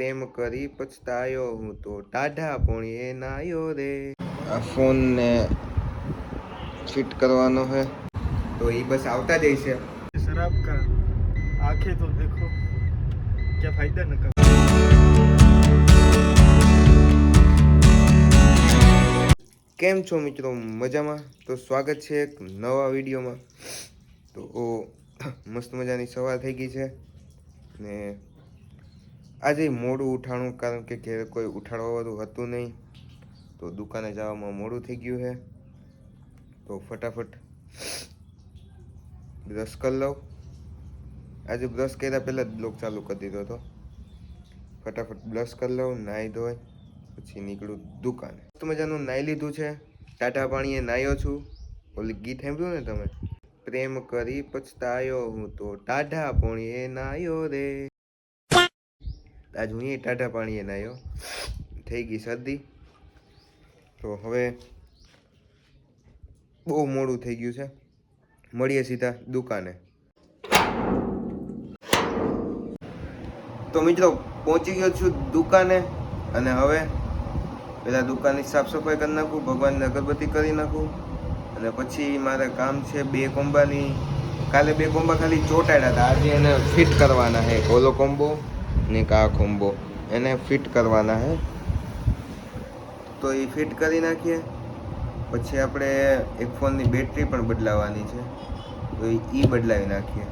પ્રેમ કરી પછતાયો હું તો ટાઢા પોણીએ નાયો રે. આ ફોનને ફિટ કરવાનો હે. તો એ બસ આવતા જ છે શરાબ કા આંખે તો દેખો ક્યાં ફાયદા ન કર. કેમ છો મિત્રો? મજામાં? તો સ્વાગત છે એક નવા વિડીયોમાં. તો મસ્ત મજાની સવાર થઈ ગઈ છે ને આજે મોડું ઉઠાણું, કારણ કે ઘેર કોઈ ઉઠાડવાવાળું હતું નહીં. તો દુકાને જવામાં મોડું થઈ ગયું છે. તો ફટાફટ બ્રશ કરી લઉં. આજે બ્રશ કર્યા પહેલાં જ બ્લોગ ચાલુ કરી દીધો હતો. ફટાફટ બ્રશ કરી લઉં, નાહી ધોઈ, પછી નીકળું દુકાને. તો મજાનું નાહી લીધું છે. ટાટા પાણીએ નાહ્યો છું. ઓલી ગીત સાંભળ્યું ને તમે? પ્રેમ કરી પછતાયો હું તો ટાઢા પોણીએ નાહ્યો રે. આજ હું ટાઢા પાણીએ નાયો. થઈ ગઈ શરદી. તો હવે બહુ મોડું થઈ ગયું છે. મળીએ સીધા દુકાને. તો મિત્રો, પહોંચી ગયો છું દુકાને અને હવે પેલા દુકાનની સાફ સફાઈ કરી નાખું, ભગવાનની અગરબત્તી કરી નાખું અને પછી મારે કામ છે બે કોમ્બાની કાલે બે કોમ્બા ખાલી ચોટાડ્યા હતા. આજે એને ફિટ કરવાના છે ઓલો કોમ્બો ને ખુંબો? એને ફિટ કરવાના છે તો એ ફિટ કરી નાખીએ. પછી આપણે એક ફોનની બેટરી પણ બદલાવાની છે. તો એ બદલાવી નાખીએ.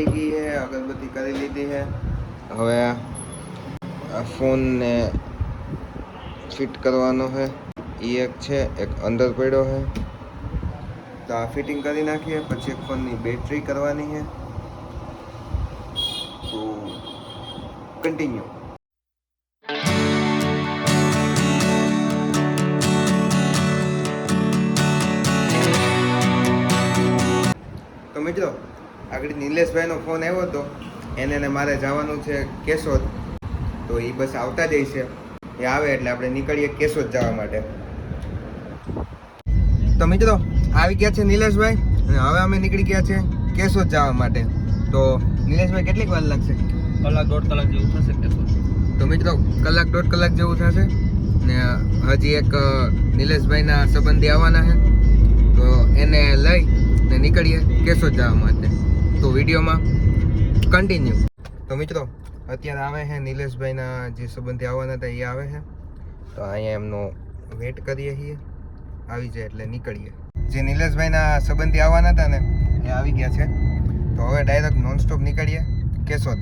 થઈ ગઈ છે અગરબત્તી કરી લીધી છે હવે ફોનને ફિટ કરવાનો છે એ એક છે, એક અંદર પડ્યો છે તો આ ફિટિંગ કરી નાખીએ, પછી એક ફોનની બેટરી કરવાની છે તો કન્ટિન્યુ. તો મિત્રો આગળ નિલેશભાઈનો ફોન આવ્યો હતો એને ને મારે જવાનું છે કેશોદ. તો એ બસ આવતા જ છે. એ આવે એટલે આપણે નીકળીએ કેશોદ જવા માટે. તો મિત્રો આવી ગયા છે નિલેશભાઈ અને હવે અમે નીકળી ગયા છે કેશોદ જવા માટે. તો નિલેશભાઈ કેટલીક વાર લાગશે? કલાક દોઢ કલાક જેવું થશે તો મિત્રો કલાક દોઢ કલાક જેવું થશે ને હજી એક નિલેશભાઈના સંબંધી આવવાના છે. તો એને લઈ ને નીકળીએ કેશોદ જવા માટે. તો વિડીયોમાં કન્ટિન્યુ તો મિત્રો, અત્યારે આવે છે નિલેશભાઈના જે સંબંધી આવવાના હતા, એ આવે છે. તો અહીંયા એમનો વેટ કરીએ છીએ. આવી જાય એટલે નીકળીએ. જે નિલેશભાઈના સંબંધી આવવાના હતા ને, એ આવી ગયા છે. તો હવે ડાયરેક્ટ નોનસ્ટોપ નીકળીએ. કેશોદ.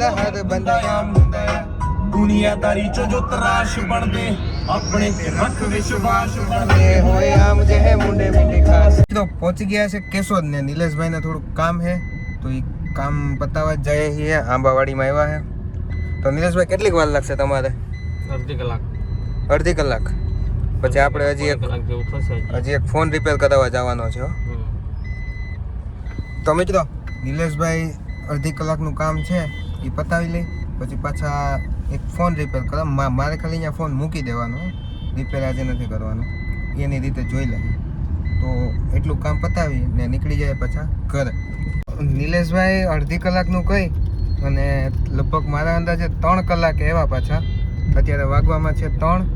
પહેલા પહેલા હાથ બંધાયા ਦੁਨੀਆਦਾਰੀ ਚ ਜੋ ਤਰਾਸ਼ ਬਣਦੇ ਆਪਣੇ ਤੇ ਰੱਖ ਵਿਸ਼ਵਾਸ ਬਣਦੇ એ હોય આમ જે હે મુંડે મુંડે ખાસ તો પહોંચી ગયા છે કેશોદ ને નિલેશભાઈ ને થોડુંક કામ છે તો એ કામ પતાવવા જ જઈએ છીએ આંબાવાડીમાં આવ્યા છે તો નિલેશભાઈ કેટલીક વાર લાગશે તમારે અડધી કલાક અડધી કલાક પછી આપણે હજી એક કલાક જેવું થશે હજી એક ફોન રિપેર કરાવવા જવાનો છે હો. તો મિત્રો નિલેશભાઈ અડધી કલાકનું કામ છે એ પતાવી લઈ પછી પાછા એક ફોન રિપેર કરો મારે ખાલી અહીંયા ફોન મૂકી દેવાનો રિપેર આજે નથી કરવાનો. એની રીતે જોઈ લે તો એટલું કામ પતાવી ને નીકળી જાય પાછા ઘરે. નિલેશભાઈ અડધી કલાકનું કહી અને લગભગ મારા અંદાજે ત્રણ કલાક એવા પાછા. અત્યારે વાગવામાં છે ત્રણ.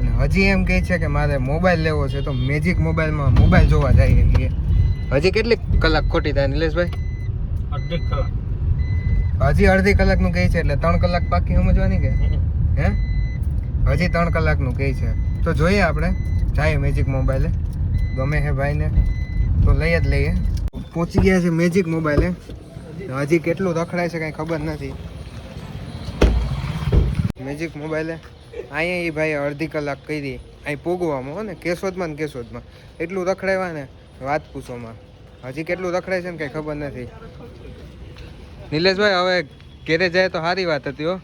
અને હજી એમ કહે છે કે મારે મોબાઈલ લેવો છે તો મેજિક મોબાઈલમાં મોબાઈલ જોવા જઈએ હજી કેટલી કલાક ખોટી થાય નિલેશભાઈ? અડધી કલાક. હજી અડધી કલાકનું કહે છે એટલે ત્રણ કલાક પાકી સમજવાની કે? હે? હજી ત્રણ કલાકનું કહે છે. તો જોઈએ આપણે. જાય મેજિક મોબાઈલે ગમે હે ભાઈને. તો લઈ જ લઈએ. પહોંચી ગયા છે મેજિક મોબાઈલે હજી કેટલું રખડાય છે કાંઈ ખબર નથી. મેજિક મોબાઈલે અહીંયા એ ભાઈ અડધી કલાક કરી. અહીં પોગવામાં હો ને કેશોદમાં ને કેશોદમાં. એટલું રખડાવ્યા ને વાત પૂછોમાં. હજી કેટલું રખડાય છે ને કાંઈ ખબર નથી. નિલેશભાઈ હવે ઘેરે જાય તો સારી વાત હતી હો.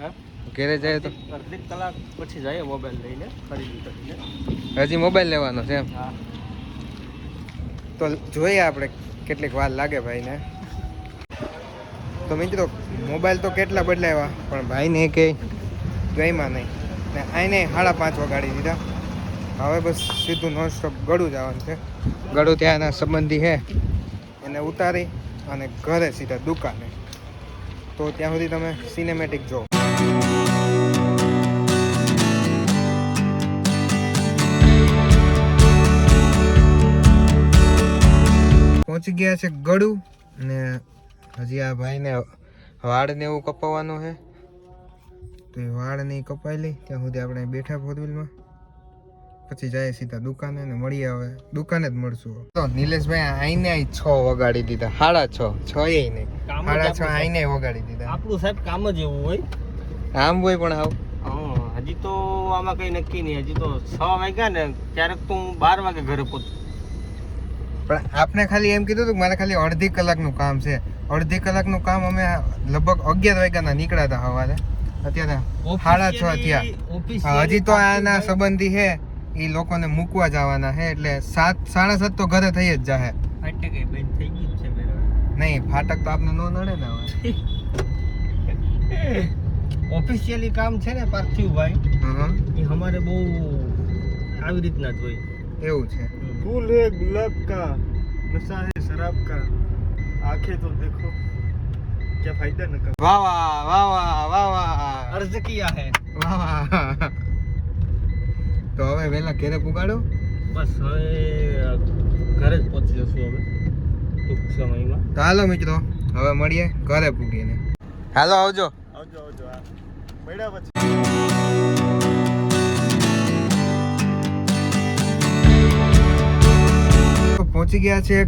હા? ઘેરે જાય તો. અડધી કલાક પછી જાય મોબાઈલ લઈને ખરીદી કરીને. હજી મોબાઈલ લેવાનો છે એમ? તો જોઈએ આપણે કેટલીક વાર લાગે ભાઈને. તો મિત્રો મોબાઈલ તો કેટલા બદલાવ્યા પણ ભાઈને કે ગઈમાં નહીં. ને આને સાડા પાંચ વગાડી દીધા. હવે બસ સીધું નોન સ્ટોપ ગળું જવાનું છે. ગળું ત્યાંના સંબંધી છે. એને ઉતારી અને ઘરે સીધા દુકાને. તો ત્યાં સુધી તમે સિનેમેટિક જો. પહોંચી ગયા છે ગળું ને હજી આ ભાઈને વાળ ને એવું કપાવવાનું છે. તો એ વાળ નહીં કપાઈ લઈ ત્યાં સુધી આપણે બેઠા ફોર વ્હીલમાં પછી જાય સીધા દુકાને ને મળીએ આવે. દુકાને જ મળશું તો નિલેશભાઈ આઈને આઈ છ વગાડી દીધા. સાડા છ. છ એ નહીં હાડા સાડા છ આઈને વગાડી દીધા. આપણું સાહેબ કામ જ એવું હોય. આમ હોય પણ આવ. હજી તો આમાં કઈ નક્કી નહીં. હજી તો છ વાગ્યા ને ક્યારેક તો હું બાર વાગે ઘરે પહોંચું પણ આપને ખાલી એમ કીધું હતું કે મારે ખાલી અડધી કલાકનું કામ છે. અડધી કલાકનું કામ અમે લગભગ અગિયાર વાગ્યાના નીકળ્યા હતા સવારે અત્યારે સાડા છ થયા. હજી તો આના સંબંધી છે. એ લોકોને મૂકવા જવાના છે એટલે સાત સાડા સાત તો ઘરે થઈ જ જાહે ફાટે કઈ બંધ થઈ ગઈ જ છે બરાબર નહીં ફાટક તો આપને નો નડે ને હવે ઓફિશિયલી કામ છે ને પાર્થિવભાઈ હં, એ અમારે બહુ આવી રીતના જ હોય એવું છે फूल है गुलाब का नशा है शराब का आंखें तो देखो क्या फायदा न कर વાહ વાહ વાહ વાહ વાહ વાહ अर्ज किया है વાહ વાહ તો હવે વહેલા ઘેરે પુગાડો. બસ હવે ઘરે જ પહોંચી જશું હવે ટૂંક સમયમાં. તો હાલો મિત્રો હવે મળીએ ઘરે પૂગીને. હાલો આવજો. આવજો આવજો હા. મળ્યા પછી. પહોંચી ગયા છે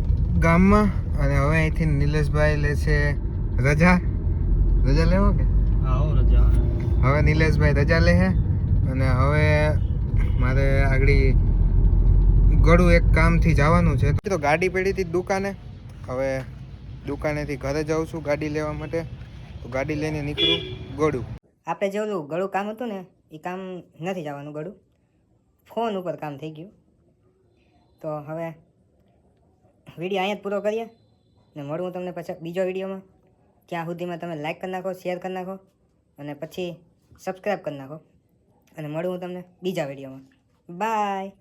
ગામમાં અને હવે અહીંથી નિલેશભાઈ લે છે રજા. રજા લેવો કે? રજા. હવે નિલેશભાઈ રજા લે છે અને હવે મારે આગળ ગળું એક કામથી જવાનું છે. તો ગાડી પડી હતી દુકાને. હવે દુકાનેથી ઘરે જાઉં છું ગાડી લેવા માટે. તો ગાડી લઈને નીકળું ગળું. આપણે જેવું ગળું કામ હતું ને, એ કામ નથી જવાનું ગળું. ફોન ઉપર કામ થઈ ગયું. તો હવે વીડિયો અહીંયા જ પૂરો કરીએ ને મળું તમને પછી બીજો વિડીયોમાં. ત્યાં સુધીમાં તમે લાઈક કરી નાખો શેર કરી નાખો અને પછી સબસ્ક્રાઈબ કરી નાખો. અને મળું હું તમને બીજા વિડીયોમાં. બાય.